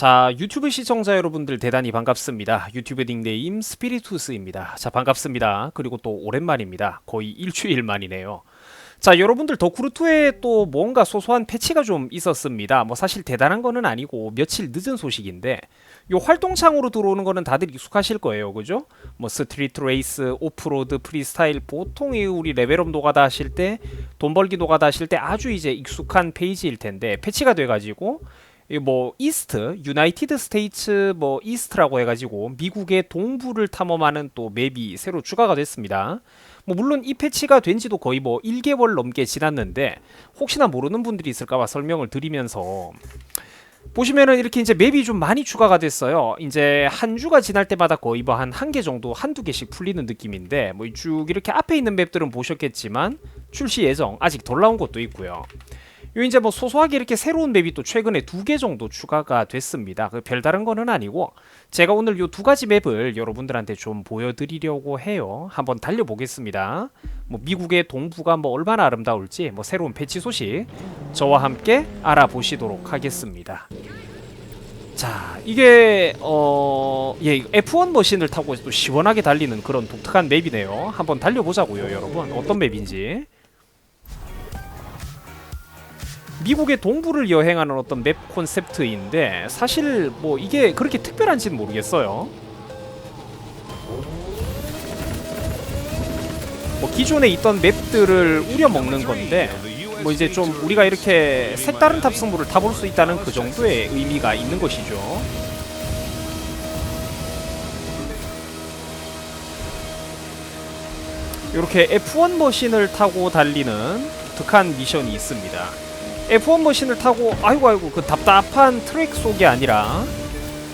자, 유튜브 시청자 여러분들 대단히 반갑습니다. 유튜브 닉네임 스피리투스입니다. 자, 반갑습니다. 그리고 또 오랜만입니다. 거의 일주일 만이네요. 자, 여러분들 더크루2에 또 뭔가 소소한 패치가 좀 있었습니다. 뭐 사실 대단한 거는 아니고 며칠 늦은 소식인데 요 활동창으로 들어오는 거는 다들 익숙하실 거예요. 그죠? 뭐 스트리트 레이스, 오프로드, 프리스타일 보통의 우리 레벨업 노가다 하실 때 돈 벌기 노가다 하실 때 아주 이제 익숙한 페이지일 텐데 패치가 돼 가지고 이 뭐 이스트, 유나이티드 스테이츠 뭐 이스트라고 해가지고 미국의 동부를 탐험하는 또 맵이 새로 추가가 됐습니다. 뭐 물론 이 패치가 된 지도 거의 뭐 1개월 넘게 지났는데 혹시나 모르는 분들이 있을까봐 설명을 드리면서 보시면은 이렇게 이제 맵이 좀 많이 추가가 됐어요. 이제 한 주가 지날 때마다 거의 뭐 한 한 개 정도 한두 개씩 풀리는 느낌인데 뭐 쭉 이렇게 앞에 있는 맵들은 보셨겠지만 출시 예정 아직 덜 나온 것도 있고요. 요 이제 뭐 소소하게 이렇게 새로운 맵이 또 최근에 두 개 정도 추가가 됐습니다. 그 별다른 거는 아니고 제가 오늘 요 두 가지 맵을 여러분들한테 좀 보여드리려고 해요. 한번 달려보겠습니다. 뭐 미국의 동부가 뭐 얼마나 아름다울지 뭐 새로운 패치 소식 저와 함께 알아보시도록 하겠습니다. 자 이게 어 예, F1 머신을 타고 또 시원하게 달리는 그런 독특한 맵이네요. 한번 달려보자고요, 여러분. 어떤 맵인지. 미국의 동부를 여행하는 어떤 맵 콘셉트인데 사실 뭐 이게 그렇게 특별한지는 모르겠어요. 뭐 기존에 있던 맵들을 우려먹는 건데 뭐 이제 좀 우리가 이렇게 색다른 탑승물을 타볼 수 있다는 그 정도의 의미가 있는 것이죠. 이렇게 F1 머신을 타고 달리는 독특한 미션이 있습니다. F1 머신을 타고 아이고 아이고 그 답답한 트랙 속이 아니라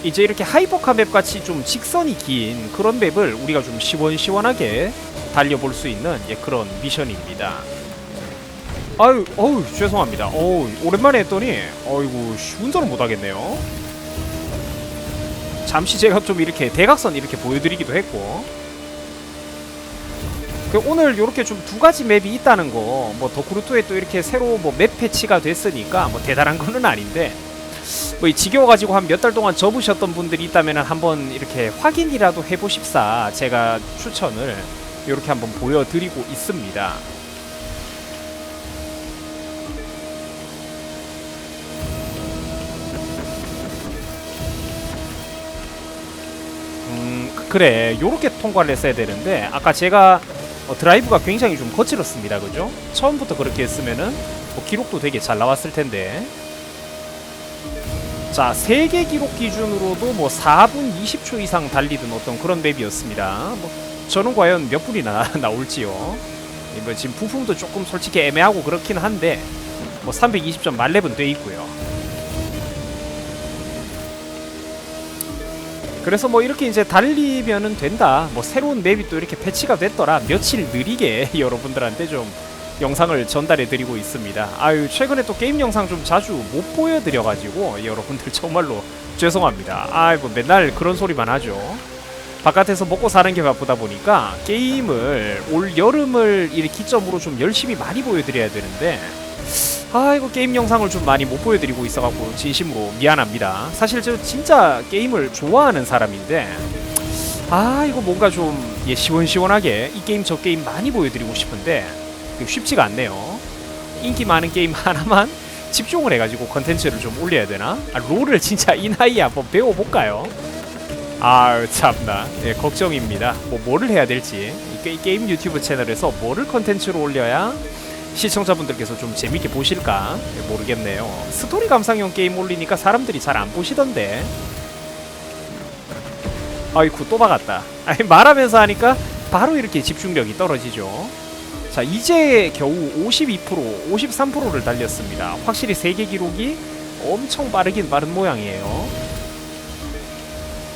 이제 이렇게 하이퍼카 맵 같이 좀 직선이 긴 그런 맵을 우리가 좀 시원시원하게 달려볼 수 있는 예, 그런 미션입니다. 아유, 어우 죄송합니다. 어우 오랜만에 했더니 어이구 씨, 운전을 못 하겠네요. 잠시 제가 좀 이렇게 대각선 이렇게 보여드리기도 했고 그 오늘 이렇게 좀 두 가지 맵이 있다는 거, 뭐 더크루토에 또 이렇게 새로 뭐 맵 패치가 됐으니까 뭐 대단한 거는 아닌데 뭐 지겨워가지고 한 몇 달 동안 접으셨던 분들이 있다면 한번 이렇게 확인이라도 해보십사 제가 추천을 이렇게 한번 보여드리고 있습니다. 음 그- 그래 요렇게 통과를 했어야 되는데 아까 제가 어, 드라이브가 굉장히 좀 거칠었습니다. 그죠? 처음부터 그렇게 했으면은 뭐 기록도 되게 잘 나왔을 텐데. 자, 세계 기록 기준으로도 뭐 4분 20초 이상 달리던 어떤 그런 맵이었습니다. 뭐 저는 과연 몇 분이나 나올지요. 뭐 지금 부품도 조금 솔직히 애매하고 그렇긴 한데 뭐 320점 만렙은 돼 있고요. 그래서 뭐 이렇게 이제 달리면은 된다. 뭐 새로운 맵이 또 이렇게 패치가 됐더라. 며칠 느리게 여러분들한테 좀 영상을 전달해 드리고 있습니다. 아유, 최근에 또 게임 영상 좀 자주 못 보여 드려 가지고 여러분들 정말로 죄송합니다. 아이 뭐 맨날 그런 소리만 하죠. 바깥에서 먹고 사는 게 바쁘다 보니까 게임을 올 여름을 이 기점으로 좀 열심히 많이 보여드려야 되는데 아이고 게임 영상을 좀 많이 못 보여드리고 있어갖고 진심으로 미안합니다. 사실 저 진짜 게임을 좋아하는 사람인데 아 이거 뭔가 좀 예, 시원시원하게 이 게임 저 게임 많이 보여드리고 싶은데 쉽지가 않네요. 인기 많은 게임 하나만 집중을 해가지고 컨텐츠를 좀 올려야 되나? 아, 롤을 진짜 이 나이에 한번 배워볼까요? 아 참나 예, 걱정입니다. 뭐 뭐를 해야 될지 이 게- 게임 유튜브 채널에서 뭐를 컨텐츠로 올려야 시청자분들께서 좀 재밌게 보실까 예, 모르겠네요. 스토리 감상용 게임 올리니까 사람들이 잘 안 보시던데. 아이쿠 또 박았다. 아니 말하면서 하니까 바로 이렇게 집중력이 떨어지죠. 자 이제 겨우 52% 53%를 달렸습니다. 확실히 세계 기록이 엄청 빠르긴 빠른 모양이에요.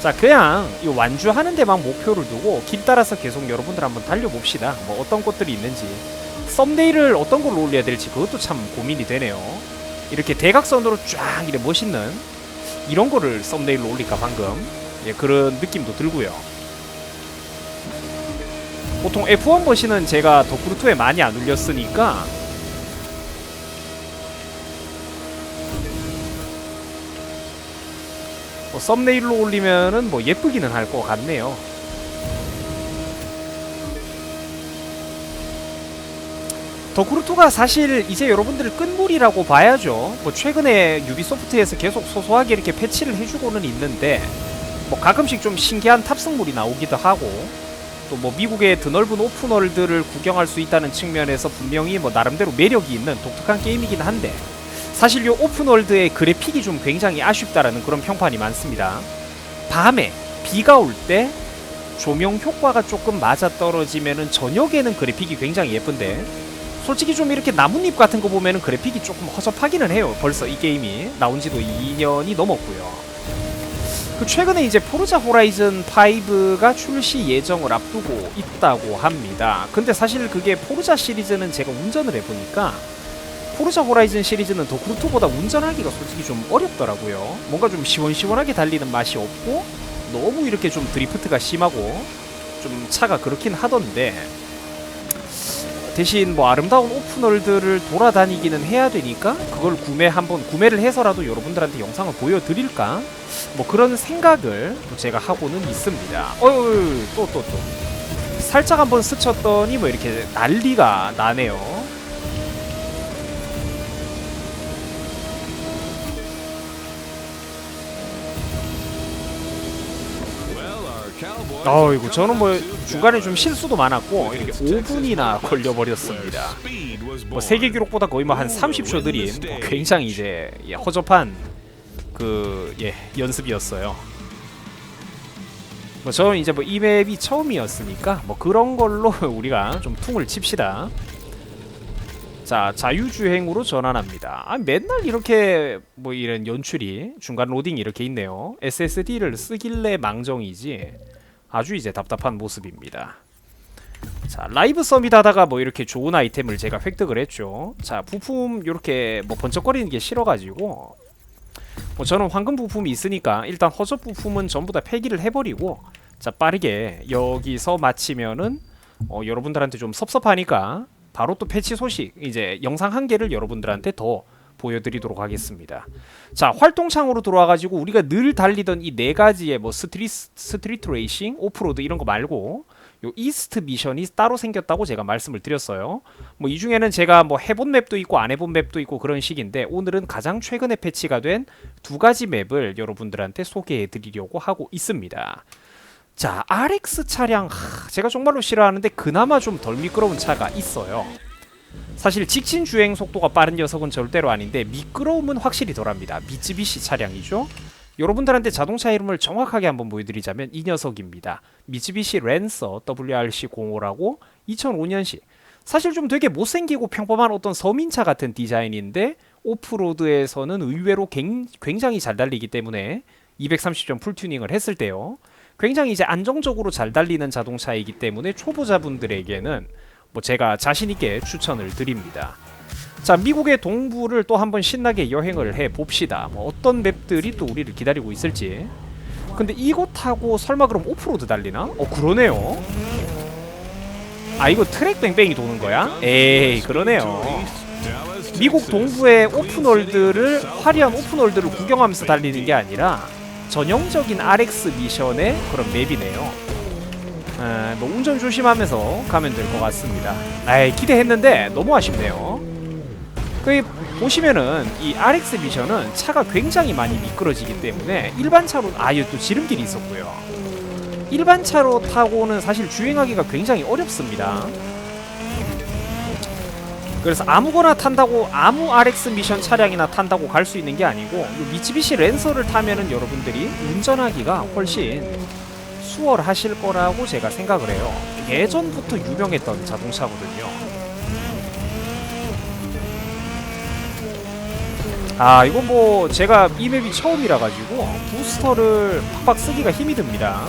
자 그냥 이 완주하는 데만 목표를 두고 길 따라서 계속 여러분들 한번 달려봅시다. 뭐 어떤 곳들이 있는지. 썸네일을 어떤 걸로 올려야 될지 그것도 참 고민이 되네요. 이렇게 대각선으로 쫙 이렇게 멋있는 이런 거를 썸네일로 올릴까 방금 예, 그런 느낌도 들고요. 보통 F1 머신은 제가 더크루2에 많이 안 올렸으니까 뭐 썸네일로 올리면은 뭐 예쁘기는 할 것 같네요. 더그루트가 사실 이제 여러분들 끝물이라고 봐야죠. 뭐 최근에 유비소프트에서 계속 소소하게 이렇게 패치를 해주고는 있는데 뭐 가끔씩 좀 신기한 탑승물이 나오기도 하고 또 뭐 미국의 드넓은 오픈월드를 구경할 수 있다는 측면에서 분명히 뭐 나름대로 매력이 있는 독특한 게임이긴 한데 사실 요 오픈월드의 그래픽이 좀 굉장히 아쉽다라는 그런 평판이 많습니다. 밤에 비가 올 때 조명 효과가 조금 맞아 떨어지면은 저녁에는 그래픽이 굉장히 예쁜데 솔직히 좀 이렇게 나뭇잎 같은 거 보면은 그래픽이 조금 허접하기는 해요. 벌써 이 게임이 나온 지도 2년이 넘었고요. 그 최근에 이제 포르자 호라이즌 5가 출시 예정을 앞두고 있다고 합니다. 근데 사실 그게 포르자 시리즈는 제가 운전을 해보니까 포르자 호라이즌 시리즈는 더크루트보다 운전하기가 솔직히 좀 어렵더라고요. 뭔가 좀 시원시원하게 달리는 맛이 없고 너무 이렇게 좀 드리프트가 심하고 좀 차가 그렇긴 하던데 대신 뭐 아름다운 오픈월드를 돌아다니기는 해야 되니까 그걸 구매 한번 구매를 해서라도 여러분들한테 영상을 보여드릴까 뭐 그런 생각을 또 제가 하고는 있습니다. 어유 또또 또, 살짝 한번 스쳤더니 뭐 이렇게 난리가 나네요. 어이구 저는 뭐 중간에 좀 실수도 많았고 이렇게 5분이나 걸려버렸습니다. 뭐 세계 기록보다 거의 뭐 한 30초 느린 뭐 굉장히 이제 예, 허접한 그 예, 연습이었어요. 뭐 저는 이제 뭐 이 맵이 처음이었으니까 뭐 그런 걸로 우리가 좀 퉁을 칩시다. 자 자유주행으로 전환합니다. 아 맨날 이렇게 뭐 이런 연출이 중간 로딩이 이렇게 있네요. SSD를 쓰길래 망정이지 아주 이제 답답한 모습입니다. 자 라이브 서밋 하다가 뭐 이렇게 좋은 아이템을 제가 획득을 했죠. 자 부품 이렇게 뭐 번쩍거리는 게 싫어가지고 뭐 저는 황금 부품이 있으니까 일단 허접 부품은 전부 다 폐기를 해버리고 자 빠르게 여기서 마치면은 어, 여러분들한테 좀 섭섭하니까 바로 또 패치 소식 이제 영상 한 개를 여러분들한테 더 보여드리도록 하겠습니다. 자 활동창으로 들어와가지고 우리가 늘 달리던 이 네 가지의 뭐 스트리 스트리트 레이싱, 오프로드 이런 거 말고 요 이스트 미션이 따로 생겼다고 제가 말씀을 드렸어요. 뭐 이 중에는 제가 뭐 해본 맵도 있고 안 해본 맵도 있고 그런 식인데 오늘은 가장 최근에 패치가 된 두 가지 맵을 여러분들한테 소개해 드리려고 하고 있습니다. 자, RX 차량 하, 제가 정말로 싫어하는데 그나마 좀 덜 미끄러운 차가 있어요. 사실 직진 주행 속도가 빠른 녀석은 절대로 아닌데 미끄러움은 확실히 덜합니다. 미쯔비시 차량이죠. 여러분들한테 자동차 이름을 정확하게 한번 보여드리자면 이 녀석입니다. 미쯔비시 랜서 WRC05라고 2005년식. 사실 좀 되게 못생기고 평범한 어떤 서민차 같은 디자인인데 오프로드에서는 의외로 굉장히 잘 달리기 때문에 230점 풀튜닝을 했을 때요. 굉장히 이제 안정적으로 잘 달리는 자동차이기 때문에 초보자분들에게는 뭐 제가 자신 있게 추천을 드립니다. 자, 미국의 동부를 또 한번 신나게 여행을 해 봅시다. 뭐 어떤 맵들이 또 우리를 기다리고 있을지. 근데 이거 타고 설마 그럼 오프로드 달리나? 어, 그러네요. 아, 이거 트랙 뱅뱅이 도는 거야? 에이, 그러네요. 미국 동부의 오픈월드를 화려한 오픈월드를 구경하면서 달리는 게 아니라 전형적인 RX 미션의 그런 맵이네요. 에, 뭐 운전 조심하면서 가면 될 것 같습니다. 아이 기대했는데 너무 아쉽네요. 그 보시면은 이 RX 미션은 차가 굉장히 많이 미끄러지기 때문에 일반 차로 아유 또 지름길이 있었고요. 일반 차로 타고는 사실 주행하기가 굉장히 어렵습니다. 그래서 아무거나 탄다고 아무 RX 미션 차량이나 탄다고 갈 수 있는 게 아니고 미츠비시 랜서를 타면은 여러분들이 운전하기가 훨씬 수월하실 거라고 제가 생각을 해요. 예전부터 유명했던 자동차거든요. 아 이건 뭐 제가 이 맵이 처음이라 가지고 부스터를 팍팍 쓰기가 힘이 듭니다.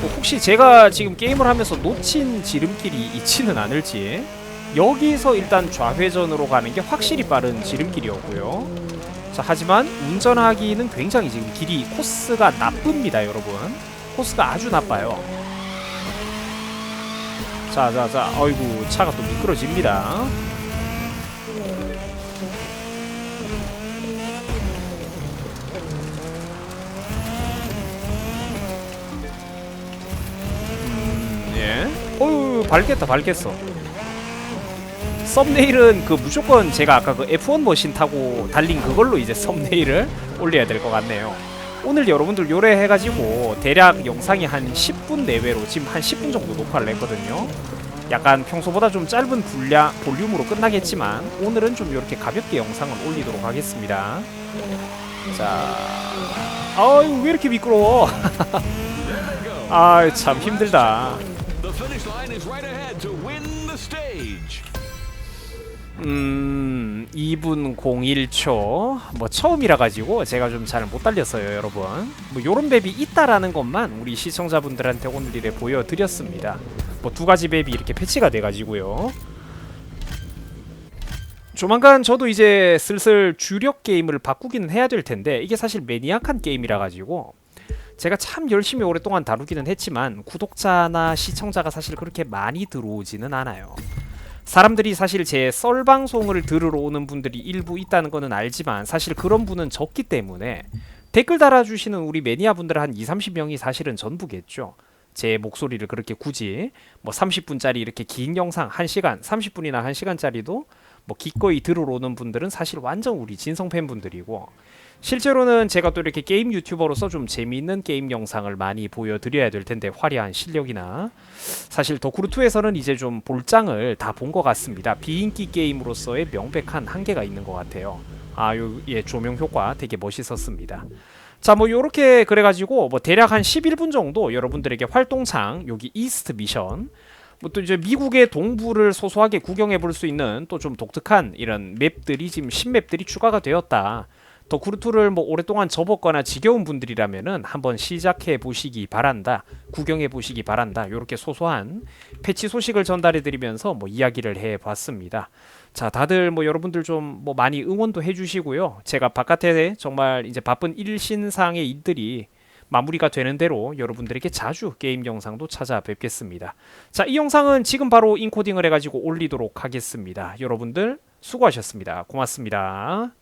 뭐 혹시 제가 지금 게임을 하면서 놓친 지름길이 있지는 않을지 여기서 일단 좌회전으로 가는 게 확실히 빠른 지름길이었고요. 자, 하지만 운전하기는 굉장히 지금 길이 코스가 나쁩니다, 여러분. 코스가 아주 나빠요. 자자자 어이구 차가 또 미끄러집니다 음, 예. 어유 밝겠다 밝겠어 썸네일은 그 무조건 제가 아까 그 F1 머신 타고 달린 그걸로 이제 썸네일을 올려야 될 것 같네요 오늘 여러분들 요래해가지고 대략 영상이 한 10분 내외로 지금 한 10분 정도 녹화를 했거든요. 약간 평소보다 좀 짧은 분량, 볼륨으로 끝나겠지만 오늘은 좀 이렇게 가볍게 영상을 올리도록 하겠습니다. 자 아유 왜 이렇게 미끄러워? 아 참 힘들다 음 2분 01초. 뭐 처음이라 가지고 제가 좀 잘 못 달렸어요 여러분. 뭐 요런 맵이 있다라는 것만 우리 시청자분들한테 오늘 일에 보여드렸습니다. 뭐 두 가지 맵이 이렇게 패치가 돼 가지고요. 조만간 저도 이제 슬슬 주력 게임을 바꾸기는 해야 될 텐데 이게 사실 매니악한 게임이라 가지고 제가 참 열심히 오랫동안 다루기는 했지만 구독자나 시청자가 사실 그렇게 많이 들어오지는 않아요. 사람들이 사실 제 썰 방송을 들으러 오는 분들이 일부 있다는 거는 알지만 사실 그런 분은 적기 때문에 댓글 달아주시는 우리 매니아 분들 한 2, 30명이 사실은 전부겠죠. 제 목소리를 그렇게 굳이 뭐 30분짜리 이렇게 긴 영상 1시간, 30분이나 1시간짜리도 뭐 기꺼이 들으러 오는 분들은 사실 완전 우리 진성 팬분들이고 실제로는 제가 또 이렇게 게임 유튜버로서 좀 재미있는 게임 영상을 많이 보여드려야 될 텐데 화려한 실력이나 사실 덕후루2에서는 이제 좀 볼장을 다 본 것 같습니다. 비인기 게임으로서의 명백한 한계가 있는 것 같아요. 아, 요, 예, 조명 효과 되게 멋있었습니다. 자, 뭐 요렇게 그래가지고 뭐 대략 한 11분 정도 여러분들에게 활동창 여기 이스트 미션 뭐 또 이제 미국의 동부를 소소하게 구경해 볼 수 있는 또 좀 독특한 이런 맵들이 지금 신맵들이 추가가 되었다. 더 쿠르투를 뭐 오랫동안 접었거나 지겨운 분들이라면은 한번 시작해 보시기 바란다. 구경해 보시기 바란다. 요렇게 소소한 패치 소식을 전달해 드리면서 뭐 이야기를 해 봤습니다. 자, 다들 뭐 여러분들 좀 뭐 많이 응원도 해 주시고요. 제가 바깥에 정말 이제 바쁜 일신상의 일들이 마무리가 되는 대로 여러분들에게 자주 게임 영상도 찾아뵙겠습니다. 자, 이 영상은 지금 바로 인코딩을 해가지고 올리도록 하겠습니다. 여러분들 수고하셨습니다. 고맙습니다.